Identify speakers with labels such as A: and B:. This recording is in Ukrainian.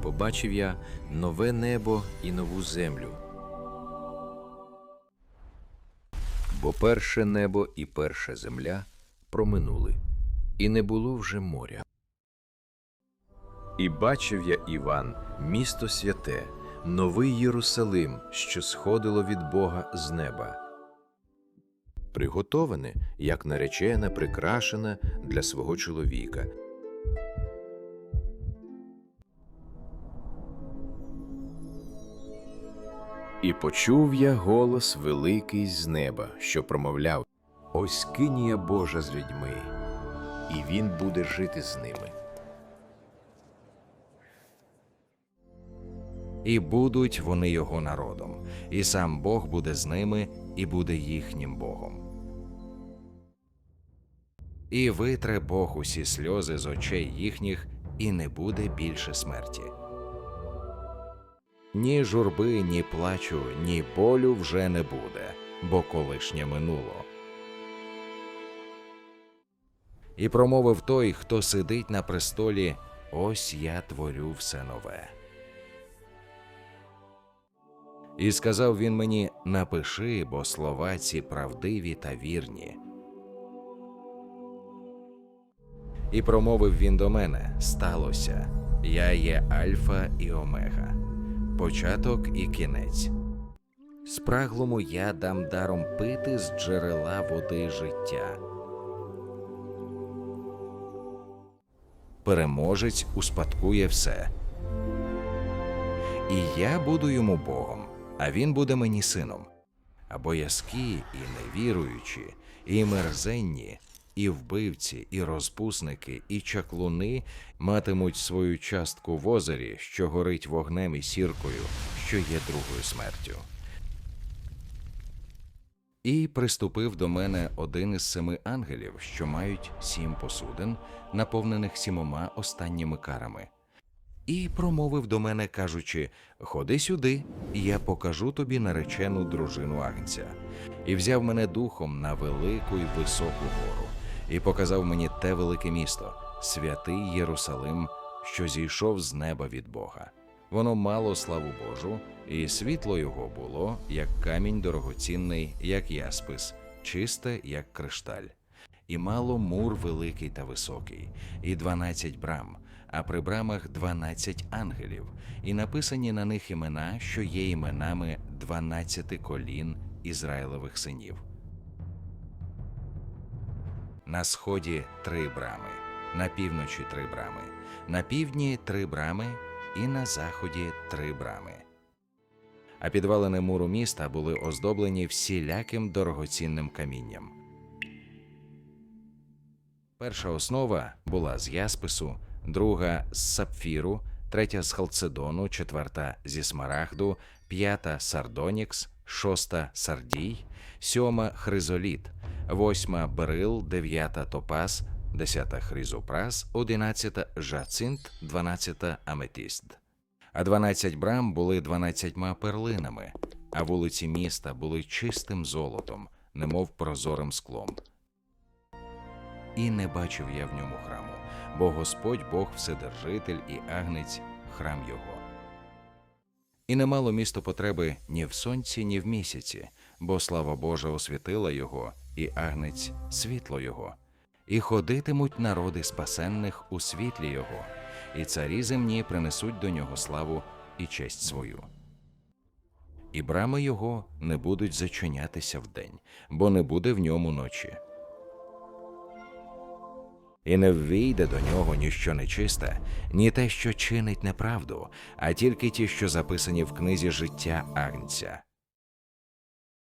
A: побачив я нове небо і нову землю. Бо перше небо і перша земля проминули, і не було вже моря. І бачив я Іван, місто святе, новий Єрусалим, що сходило від Бога з неба. Приготоване, як наречена, прикрашена для свого чоловіка. І почув я голос великий з неба, що промовляв: Ось кинія Божа з людьми, і він буде жити з ними.
B: І будуть вони його народом, і сам Бог буде з ними, і буде їхнім Богом. І витре Бог усі сльози з очей їхніх, і не буде більше смерті. Ні журби, ні плачу, ні болю вже не буде, бо колишнє минуло. І промовив той, хто сидить на престолі: Ось я творю все нове. І сказав він мені: Напиши, бо слова ці правдиві та вірні. І промовив він до мене: Сталося, я є Альфа і Омега, початок і кінець. Спраглому я дам даром пити з джерела води життя. Переможець успадкує все. І я буду йому Богом, а він буде мені сином. А боязкі і невіруючі, і мерзенні, і вбивці, і розпусники, і чаклуни матимуть свою частку в озері, що горить вогнем і сіркою, що є другою смертю. І приступив до мене один із семи ангелів, що мають сім посудин, наповнених сімома останніми карами. І промовив до мене, кажучи: Ходи сюди, я покажу тобі наречену дружину Агнця. І взяв мене духом на велику й високу гору, і показав мені те велике місто, святий Єрусалим, що зійшов з неба від Бога. Воно мало славу Божу, і світло його було, як камінь дорогоцінний, як яспис, чисте, як кришталь. І мало мур великий та високий, і дванадцять брам, а при брамах дванадцять ангелів, і написані на них імена, що є іменами дванадцяти колін Ізраїлевих синів. На сході три брами, на півночі три брами, на півдні три брами, і на заході три брами. А підвалини муру міста були оздоблені всіляким дорогоцінним камінням. Перша основа була з яспису, друга з сапфіру, третя з халцедону, четверта зі смарагду, п'ята сардонікс, шоста сардій, сьома хризоліт, восьма берил, дев'ята топаз, десята хризопрас, одинадцята жацинт, дванадцята аметіст. А дванадцять брам були дванадцятьма перлинами, а вулиці міста були чистим золотом, немов прозорим склом. І не бачив я в ньому храму, бо Господь Бог Вседержитель і агнець храм його. І не мало місто потреби ні в сонці, ні в місяці, бо слава Божа освітила його, і агнець світло його. І ходитимуть народи спасенних у світлі його, і царі земні принесуть до нього славу і честь свою. І брами його не будуть зачинятися вдень, бо не буде в ньому ночі і не ввійде до нього ніщо нечисте, ні те, що чинить неправду, а тільки ті, що записані в книзі життя Агнця.